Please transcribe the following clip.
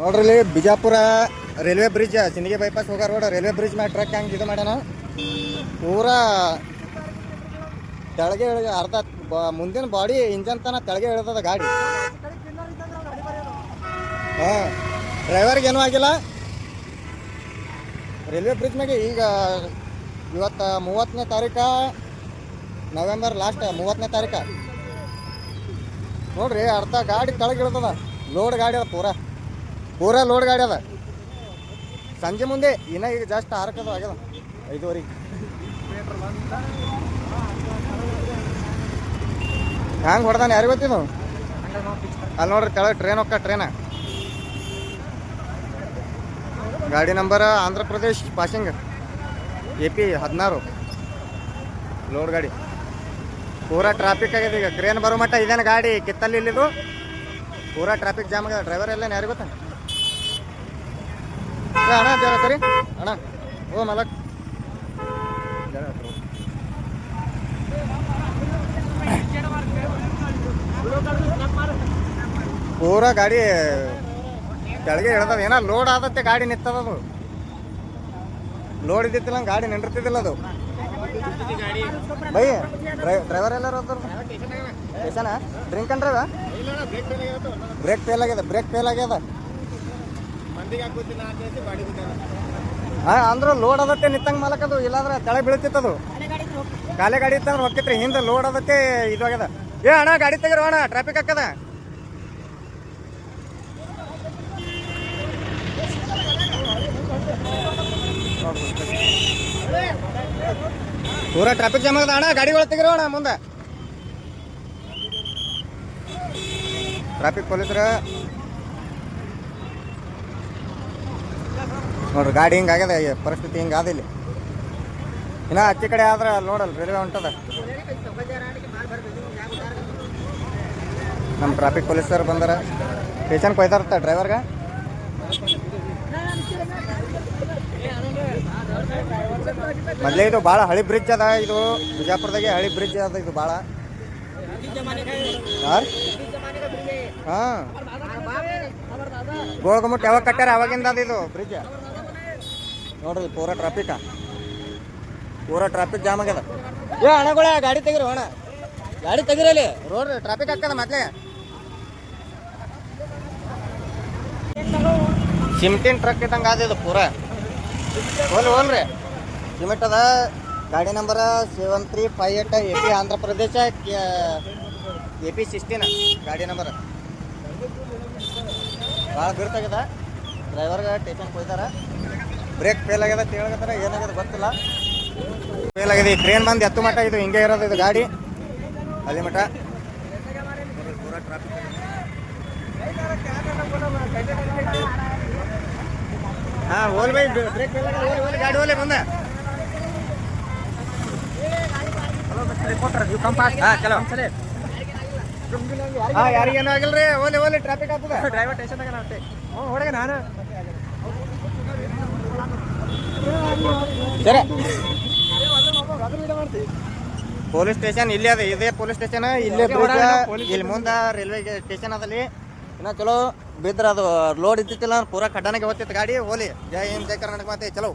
ನೋಡ್ರಿ Bijapur railway bridge, Sindagi bypass ಹೋಗೋ road railway bridge ಮ್ಯಾ ಟ್ರಕ್ ಹೆಂಗೆ ಇದು ಮಾಡ್ಯಾನ? ಪೂರಾ ತೆಳಗೆ ಇಳಿದ ಅರ್ಧ ಮುಂದಿನ ಬಾಡಿ ಇಂಜನ್ ತನ ತೆಳಗೆ ಇಳಿದದ ಗಾಡಿ. ಹಾಂ ಡ್ರೈವರ್ಗೆ ಏನೂ ಆಗಿಲ್ಲ. ರೈಲ್ವೆ ಬ್ರಿಡ್ಜ್ ಮ್ಯಾಗೆ ಈಗ ಇವತ್ತು ಮೂವತ್ತನೇ ತಾರೀಕ, ನವೆಂಬರ್ ಲಾಸ್ಟ್ ಮೂವತ್ತನೇ ತಾರೀಕ. ನೋಡ್ರಿ ಅರ್ಧ ಗಾಡಿ ತೆಳಗೆ ಇಳಿದದ. ಲೋಡ್ ಗಾಡಿ ಅದ ಪೂರಾ. ಪೂರಾ ಲೋಡ್ ಗಾಡಿ ಅದ. ಸಂಜೆ ಮುಂದೆ, ಇನ್ನ ಈಗ ಜಸ್ಟ್ ಆರಕ್ಕದು ಆಗ್ಯದ. ಐದುವರೆಗೆ. ಹ್ಯಾಂಗ ಹೊಡೆದಾನ ಯಾರಿಗೆ ಗೊತ್ತಿದ್ದು ಅಲ್ಲಿ ನೋಡ್ರಿ ಕೆಳಗೆ ಟ್ರೈನ್ ಹೋಗ್ತಾ ಟ್ರೈನ ಗಾಡಿ number Andhra Pradesh passing A P ಹದಿನಾರು. ಲೋಡ್ ಗಾಡಿ. ಪೂರಾ ಟ್ರಾಫಿಕ್ ಆಗಿದೆ ಈಗ. ಕ್ರೇನ್ ಬರೋ ಮಟ್ಟ ಇದೇನು ಗಾಡಿ ಕಿತ್ತಲ್ಲಿ ಇಲ್ಲಿದು. ಪೂರ ಟ್ರಾಫಿಕ್ ಜಾಮ್ ಆಗಿದೆ ಡ್ರೈವರ್ ಎಲ್ಲ ಯಾರಿಗೆ ಗೊತ್ತ ಅಣ್ಣ, ಜರ ಸರಿ? ಅಣ್ಣ, ಓ, ಮಲಕ್. ಹೋಗು. ಗಾಡಿ ಕೆಳಗೆ ಇಳ್ದದ. ಏನೋ ಲೋಡ್ ಆದತ್ತೆ ಗಾಡಿ ನಿಂತದದು ಲೋಡ್ ಇದ್ದಿತ್ತಿಲ್ಲ ಗಾಡಿ ನಿಂಡಿರ್ತಿದ್ದಿಲ್ಲ ಅದು. ಬೈ ಡ್ರೈವರ್ ಎಲ್ಲರೂ ಸ್ಟೇಷನ ಡ್ರಿಂಕ್ ಅಂಡ್ರದ ಬ್ರೇಕ್ ಫೇಲ್ ಆಗ್ಯದ ಬ್ರೇಕ್ ಫೇಲ್ ಆಗ್ಯದ ಅಂದ್ರ ಲೋಡ್ ಅದತ್ತೆ ನಿತ್ತಂಗ್ ಮಾಲಕದು ಇಲ್ಲಾಂದ್ರೆ ತಳೆ ಬೀಳ್ತಿತ್ತದು ಕಾಲೆ ಗಾಡಿ ಇತ್ತಂದ್ರೆ ಹೊಕ್ಕಿತ್ರಿ ಹಿಂದೆ ಲೋಡ್ ಅದತ್ತೆ ಇದಾಗದ ಏ ಅಣ್ಣ ಗಾಡಿ ತೆಗಿರೋ ಅಣ್ಣ ಟ್ರಾಫಿಕ್ ಹಾಕದ. ಪೂರಾ ಟ್ರಾಫಿಕ್ ಜಾಮ್ ಆಗದ ಅಣ್ಣ ಗಾಡಿಗಳು ತೆಗಿರೋ ಅಣ್ಣ ಮುಂದೆ. ಟ್ರಾಫಿಕ್ ಪೊಲೀಸರ ನೋಡ್ರಿ, ಗಾಡಿ ಹಿಂಗೆ ಆಗ್ಯದ ಈ ಪರಿಸ್ಥಿತಿ ಹಿಂಗೆ ಆದ ಇಲ್ಲಿ. ಇನ್ನ ಆಚೆ ಕಡೆ ಆದ್ರೆ ನೋಡಲ್ ರೈಲ್ವೆ ಹೊಂಟದ ನಮ್ಮ ಟ್ರಾಫಿಕ್ ಪೊಲೀಸರು ಬಂದಾರ. ಸ್ಟೇಷನ್ ಕೊಯ್ತಾರತ್ತ ಡ್ರೈವರ್ಗೆ ಮೊದಲೇ ಇದು ಭಾಳ ಹಳಿ ಬ್ರಿಡ್ಜ್ ಅದ, ಇದು ಬಿಜಾಪುರದಾಗೆ ಹಳಿ ಬ್ರಿಡ್ಜ್ ಅದ ಇದು ಭಾಳ ಹಾಂ. ಗೋಳ್ಗುಮ್ಮಟ್ ಯಾವಾಗ ಕಟ್ಟಾರ ಅವಾಗಿಂದ ಅದ ಇದು ಬ್ರಿಡ್ಜ್ ನೋಡ್ರಿ ಪೂರಾ ಟ್ರಾಫಿಕ್ ಪೂರಾ ಟ್ರಾಫಿಕ್ ಜಾಮ್ ಆಗ್ಯದ. ಏ ಅಣ್ಣಗಳ ಗಾಡಿ ತೆಗಿರಿ ಅಣ್ಣ. ಗಾಡಿ ತೆಗಿರಲಿ ರೋಡ್ ಟ್ರಾಫಿಕ್ ಹಾಕದ ಮೊದ್ಲೇ ಸಿಮೆಂಟಿನ ಟ್ರಕ್ ಇದ್ದಂಗೆ ಅದ ಇದು ಪೂರಾ. ಹೋಲ್, ಹೋಲ್ರಿ. ಸಿಮೆಂಟ್ ಅದ. ಗಾಡಿ number seven three five eight A P Andhra Pradesh A P sixteen ಗಾಡಿ ನಂಬರ್. ಭಾಳ ಬಿಡ್ತಾಗಿದೆ ಡ್ರೈವರ್ಗೆ ಟೇಷನ್ ಕೊಯ್ದಾರ. ಬ್ರೇಕ್ ಫೇಲ್ ಆಗ್ಯದ ತೇಳಗತ್ತಾರ ಏನಾಗ್ಯದ ಗೊತ್ತಿಲ್ಲ. ಫೇಲ್ ಆಗಿದೆ ಈ ಟ್ರೈನ್ ಬಂದು ಎತ್ತು ಮಟ್ಟ ಇದು ಹಿಂಗೆ ಇರೋದು ಇದು ಗಾಡಿ. ಅಲ್ಲಿ ಮಟ್ಟ ಹಾ ಓಲ್ ಹೋಲ್ ಬೈ ಬ್ರೇಕ್ ಫೇಲ್ ಆಗ್ಯದ ಗಾಡಿ ಹೋಲೆ ಬಂದ ಯಾರಿಗೇನು ಆಗಿಲ್ರಿ ಓಲಿ ಓಲಿ ಟ್ರಾಫಿಕ್ ಆಗ್ತದೆ. ಡ್ರೈವರ್ ಟೇಷನ್ ಅಷ್ಟೇ ಹ್ಞೂ ನಾನು. ಸರಿ. ಪೊಲೀಸ್ ಸ್ಟೇಷನ್ ಇಲ್ಲೇ ಅದ ಇದೇ ಪೊಲೀಸ್ ಸ್ಟೇಷನ್ ಇಲ್ಲೇ ಇಲ್ಲಿ ಮುಂದೆ ರೈಲ್ವೆ ಸ್ಟೇಷನ್ ಅದಲ್ಲಿ ಇನ್ನ ಚಲೋ ಬಿದ್ರ ಅದು ಲೋಡ್ ಇದ್ದಿತ್ತಿಲ್ಲ ಪೂರಾ ಖಡ್ಡನಾಗೆ ಹೋಗ್ತಿತ್ತು ಗಾಡಿ ಹೋಲಿ ಜೈ ಹಿಂದ್ ಜೈ ಕರ್ನಾಟಕ ಮಾತೆ ಚಲೋ.